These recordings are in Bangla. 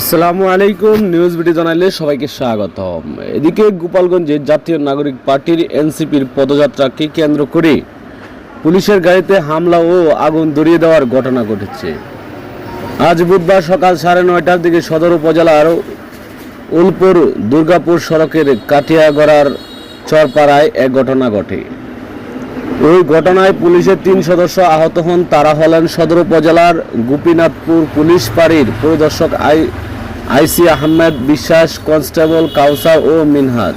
আসসালামু আলাইকুম নিউজ ভিডিও জানাইলে সবাইকে স্বাগতম। এদিকে গোপালগঞ্জে জাতীয় নাগরিক পার্টির এনসিপির পদযাত্রাকে কেন্দ্র করে পুলিশের গাড়িতে হামলা ও আগুন ধরিয়ে দেওয়ার ঘটনা ঘটেছে। আজ বুধবার সকাল সাড়ে নয়টার দিকে সদর উপজেলার উলপুর দুর্গাপুর সড়কের কাটিয়াগড়ার চরপাড়ায় এক ঘটনা ঘটে। ওই ঘটনায় পুলিশের তিন সদস্য আহত হন, তারা হলেন সদর উপজেলার গোপীনাথপুর পুলিশ পাড়ির পরিদর্শক আই আইসি আহমেদ বিশ্বাস, কনস্টেবল কাউসার ও মিনহাজ।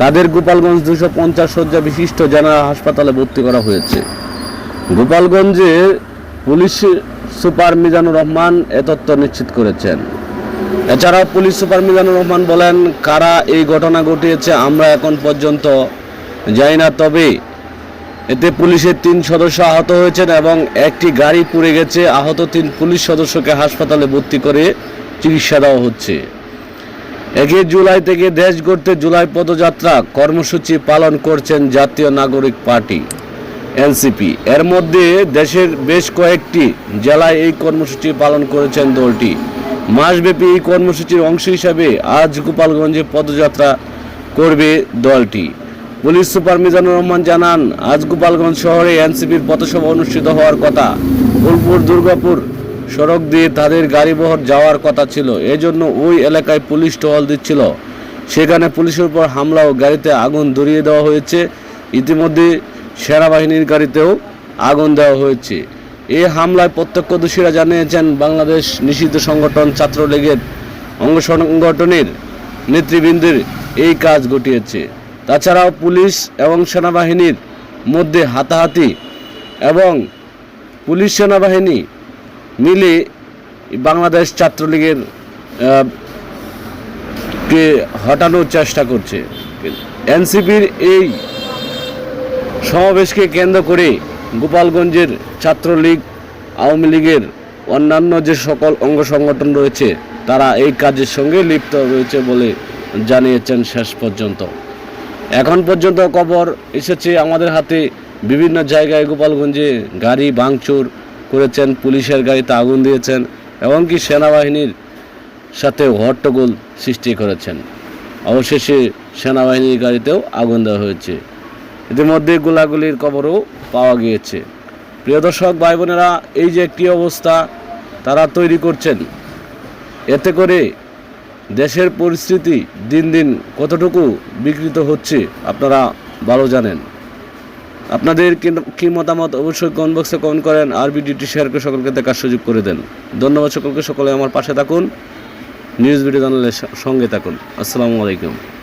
তাদের গোপালগঞ্জ দুশো পঞ্চাশ শয্যা বিশিষ্ট জেনারেল হাসপাতালে ভর্তি করা হয়েছে। গোপালগঞ্জে পুলিশ সুপার মিজানুর রহমান এ তথ্য নিশ্চিত করেছেন। এছাড়াও পুলিশ সুপার মিজানুর রহমান বলেন, কারা এই ঘটনা ঘটিয়েছে আমরা এখন পর্যন্ত যাই না, তবে এতে পুলিশের তিন সদস্য আহত হয়েছেন এবং একটি গাড়ি পুড়ে গেছে। আহত তিন পুলিশ সদস্যকে হাসপাতালে ভর্তি করে চিকিৎসা দেওয়া হচ্ছে। একে জুলাই থেকে দেশ গড়তে জুলাই পদযাত্রা কর্মসূচি পালন করছেন জাতীয় নাগরিক পার্টি, এনসিপি। এর মধ্যে দেশের বেশ কয়েকটি জেলায় এই কর্মসূচি পালন করেছেন দলটি। মাসব্যাপী এই কর্মসূচির অংশ হিসাবে আজ গোপালগঞ্জে পদযাত্রা করবে দলটি। পুলিশ সুপার মিজানুর রহমান জানান, আজ গোপালগঞ্জ শহরে এনসিপির পথসভা অনুষ্ঠিত হওয়ার কথা। বোলপুর, দুর্গাপুর সড়ক দিয়ে তাদের গাড়িবহর যাওয়ার কথা ছিল। এজন্য ওই এলাকায় পুলিশ টহল দিচ্ছিল। সেখানে পুলিশের উপর হামলা ও গাড়িতে আগুন ধরিয়ে দেওয়া হয়েছে। ইতিমধ্যে সেনাবাহিনীর গাড়িতেও আগুন দেওয়া হয়েছে। এই হামলায় প্রত্যক্ষদর্শীরা জানিয়েছেন, বাংলাদেশ নিষিদ্ধ সংগঠন ছাত্রলীগের অঙ্গ সংগঠনের নেতৃবৃন্দের এই কাজ ঘটিয়েছে। তাছাড়াও পুলিশ এবং সেনাবাহিনীর মধ্যে হাতাহাতি এবং পুলিশ সেনাবাহিনী মিলে বাংলাদেশ ছাত্রলীগের কে হটানোর চেষ্টা করছে। এনসিপির এই সমাবেশকে কেন্দ্র করে গোপালগঞ্জের ছাত্রলীগ, আওয়ামী লীগের অন্যান্য যে সকল অঙ্গ সংগঠন রয়েছে, তারা এই কাজের সঙ্গে লিপ্ত রয়েছে বলে জানিয়েছেন শেষ পর্যন্ত। এখন পর্যন্ত খবর এসেছে আমাদের হাতে বিভিন্ন জায়গায় গোপালগঞ্জে গাড়ি, ভাঙচুর করেছেন, পুলিশের গাড়িতে আগুন দিয়েছেন এমনকি সেনাবাহিনীর সাথে হট্টগোল সৃষ্টি করেছেন। অবশেষে সেনাবাহিনীর গাড়িতেও আগুন দেওয়া হয়েছে। ইতিমধ্যে গোলাগুলির খবরও পাওয়া গিয়েছে। প্রিয় দর্শক ভাই বোনেরা এই যে একটি অবস্থা তারা তৈরি করছেন, এতে করে দেশের পরিস্থিতি দিন দিন কতটুকু বিকৃত হচ্ছে আপনারা ভালো জানেন। আপনাদের কি- মতামত অবশ্যই কমেন্ট বক্সে কমেন্ট করেন আর ভিডিওটি শেয়ার করে সকলকে দেখার সুযোগ করে দেন। ধন্যবাদ সকলকে, সকলে আমার পাশে থাকুন। নিউজ ভিডিও জানালে সঙ্গে থাকুন। আসসালামু আলাইকুম।